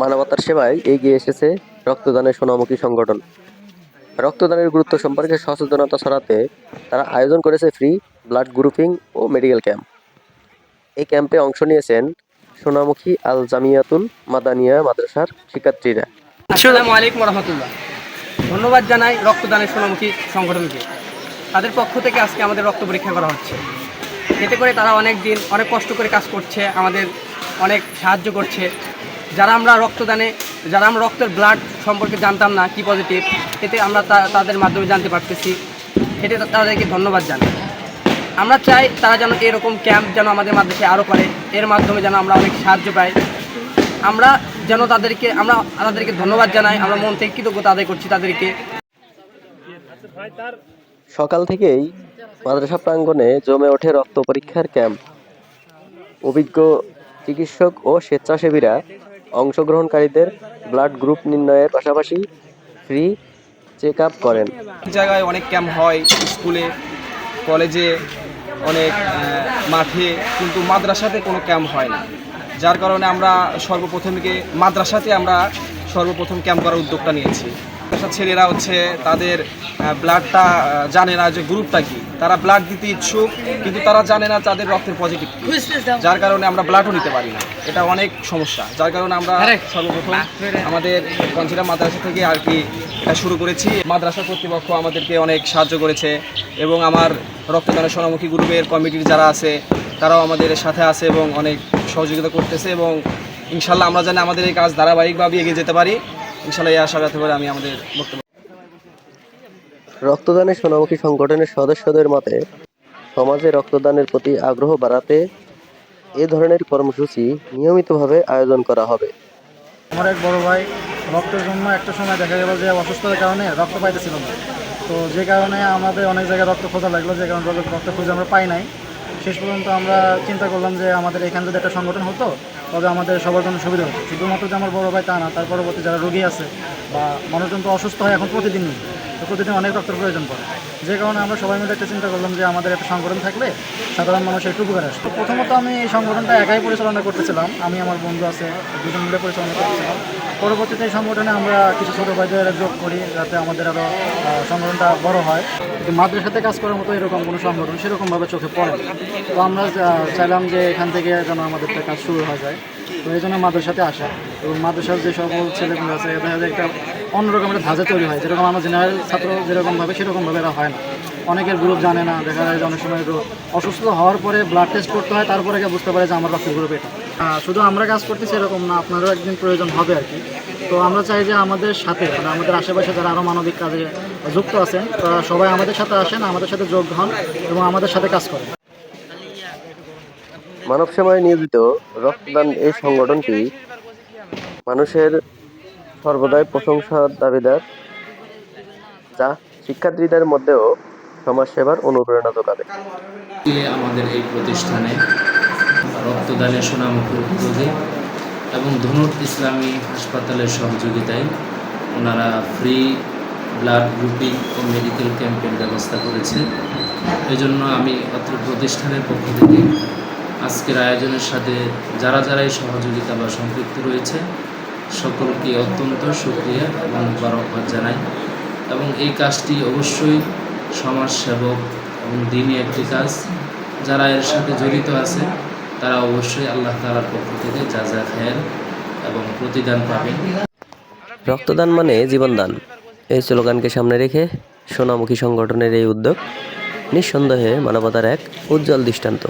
মানবতার সেবায় এগিয়ে এসেছে রক্তদানের সোনামুখী সংগঠন। রক্তদানের গুরুত্ব সম্পর্কে সচেতনতা ছড়াতে তারা আয়োজন করেছে ফ্রি ব্লাড গ্রুপিং ও মেডিকেল ক্যাম্প। এই ক্যাম্পে অংশ নিয়েছেন সোনামুখী আল জামিয়াতুল মাদানিয়া মাদ্রাসার শিক্ষার্থীরা। আসসালামু আলাইকুম রহমতুল্লাহ ধন্যবাদ জানাই রক্তদানের সোনামুখী সংগঠনকে। তাদের পক্ষ থেকে আজকে আমাদের রক্ত পরীক্ষা করা হচ্ছে। এতে করে তারা অনেক দিন অনেক কষ্ট করে কাজ করছে আমাদের অনেক সাহায্য করছে। যারা আমরা রক্তদানে, যারা আমরা রক্তের ব্লাড সম্পর্কে জানতাম না, কি পজিটিভ এতে আমরা তাদের মাধ্যমে জানতে পারতেছি। এতে তাদেরকে ধন্যবাদ জানাই। আমরা চাই তারা যেন এরকম ক্যাম্প যেন আমাদের মাধ্যমে আরও করে, এর মাধ্যমে যেন আমরা অনেক সাহায্য পাই। আমরা যেন তাদেরকে, আমরা তাদেরকে ধন্যবাদ জানাই, আমরা মন থেকে কৃতজ্ঞতা আদায় করছি তাদেরকে। সকাল থেকেই মাদ্রাসা প্রাঙ্গণে জমে ওঠে রক্ত পরীক্ষার ক্যাম্প অভিজ্ঞ চিকিৎসক ও স্বেচ্ছাসেবীরা অংশগ্রহণকারীদের ব্লাড গ্রুপ নির্ণয়ের পাশাপাশি ফ্রি চেক আপ করেন জায়গায় অনেক ক্যাম্প হয়, স্কুলে, কলেজে, অনেক মাঠে, কিন্তু মাদ্রাসাতে কোনো ক্যাম্প হয় না। যার কারণে আমরা সর্বপ্রথমকে মাদ্রাসাতে আমরা সর্বপ্রথম ক্যাম্প করার উদ্যোগটা নিয়েছি। মাদ্রাসার ছেলেরা হচ্ছে তাদের ব্লাডটা জানে না যে গ্রুপটা কি। তারা ব্লাড দিতে ইচ্ছুক কিন্তু তারা জানে না তাদের রক্তের পজিটিভ যার কারণে আমরা ব্লাডও নিতে পারি না। এটা অনেক সমস্যা। যার কারণে আমরা সর্বপ্রথম আমাদের কঞ্চিরা মাদ্রাসা থেকে আর কি এটা শুরু করেছি। মাদ্রাসা কর্তৃপক্ষ আমাদেরকে অনেক সাহায্য করেছে এবং আমার রক্তদানের সোনামুখী গ্রুপের কমিটির যারা আছে তারাও আমাদের সাথে আছে এবং অনেক সহযোগিতা করতেছে এবং ইনশাল্লাহ আমরা জানি আমাদের এই কাজ ধারাবাহিকভাবে এগিয়ে যেতে পারি। ইনশাল্লাহ এই আশা আমি আমাদের বক্তব্য রক্তদানের সোনামুখী সংগঠনের সদস্যদের মতে সমাজে রক্তদানের প্রতি আগ্রহ বাড়াতে এ ধরনের কর্মসূচি নিয়মিতভাবে আয়োজন করা হবে। আমার এক বড় ভাই রক্তের জন্য একটা সময় দেখা গেল যে অসুস্থতার কারণে রক্ত পাইতেছিল না। তো যে কারণে আমাদের অনেক জায়গায় রক্ত খোঁজা লাগল যে কারণে রক্ত- রক্ত খুঁজে আমরা পাই নাই। শেষ পর্যন্ত আমরা চিন্তা করলাম যে আমাদের এখানে যদি একটা সংগঠন হতো তবে আমাদের সবার জন্য সুবিধা হবে। শুধুমাত্র যে আমার বড় ভাই তা না, তার পরবর্তী যারা রোগী আছে বা মানুষজন তো অসুস্থ হয় এখন প্রতিদিনই তো প্রতিদিন অনেক রক্তের প্রয়োজন পড়ে। যে কারণে আমরা সবাই মিলে একটা চিন্তা করলাম যে আমাদের একটা সংগঠন থাকলে সাধারণ মানুষের একটু উপকার আসবে। প্রথমত আমি এই সংগঠনটা একাই পরিচালনা করতেছিলাম। আমি, আমার বন্ধু আছে, দুজন মিলে পরিচালনা করতেছিলাম। পরবর্তীতে এই সংগঠনে আমরা কিছু ছোটো ভাইদের যোগ করি যাতে আমাদের আরও সংগঠনটা বড় হয়। কিন্তু মাদ্রাসাতে কাজ করার মতো এরকম কোনো সংগঠন সেরকমভাবে চোখে পড়ে। তো আমরা চাইলাম যে এখান থেকে যেন আমাদের একটা কাজ শুরু হয়ে যায়। তো এই জন্য মাদ্রাসাতে আসা। এবং মাদ্রাসার যে সকল ছেলেগুলো আছে যায় একটা অন্যরকম একটা ধাঁচা তৈরি হয়। যেরকম আমরা জেনারেল ছাত্র যেরকমভাবে, সেরকমভাবে এরা হয় না। অনেকের গ্রুপ জানে না, দেখা যায় যে অনেক সময় অসুস্থ হওয়ার পরে ব্লাড টেস্ট করতে হয়, তারপরে গিয়ে বুঝতে পারে যে আমার রক্তের গ্রুপ এটা। শুধু আমরা কাজ করতেছি এরকম না, আপনারও একদিন প্রয়োজন হবে আর কি। তো আমরা চাই যে আমাদের সাথে মানে আমাদের আশেপাশে যারা আরও মানবিক কাজে যুক্ত আছেন, তারা সবাই আমাদের সাথে আসেন, আমাদের সাথে যোগ হন এবং আমাদের সাথে কাজ করেন। মানব সেবায় নিয়োজিত রক্তদান এই সংগঠনটি মানুষের সর্বদাই প্রশংসার দাবিদার। যা শিক্ষার্থীদের মধ্যেও সমাজসেবার অনুপ্রেরণা যোগাবে আমাদের এই প্রতিষ্ঠানে রক্তদানের সুনামুখী উদ্যোগে এবং ধনুট ইসলামী হাসপাতালের সহযোগিতায় ওনারা ফ্রি ব্লাড গ্রুপিং ও মেডিকেল ক্যাম্পের ব্যবস্থা করেছে। এজন্য আমি অত্র প্রতিষ্ঠানের পক্ষ থেকে আজকের আয়োজনের সাথে যারা যারাই সহযোগিতা বা সম্পৃক্ত রয়েছে সকলকে অত্যন্ত সুক্রিয়া এবং মুবারকবাদ জানাই। এবং এই কাজটি অবশ্যই সমাজসেবক এবং দিনই একটি কাজ। যারা এর সাথে জড়িত আছে, তারা অবশ্যই আল্লাহ তালার পক্ষ থেকে যা যা খায়ের এবং প্রতিদান পাবেন। রক্তদান মানে জীবনদান। এই স্লোগানকে সামনে রেখে সোনামুখী সংগঠনের এই উদ্যোগ নিঃসন্দেহে মানবতার এক উজ্জ্বল দৃষ্টান্ত।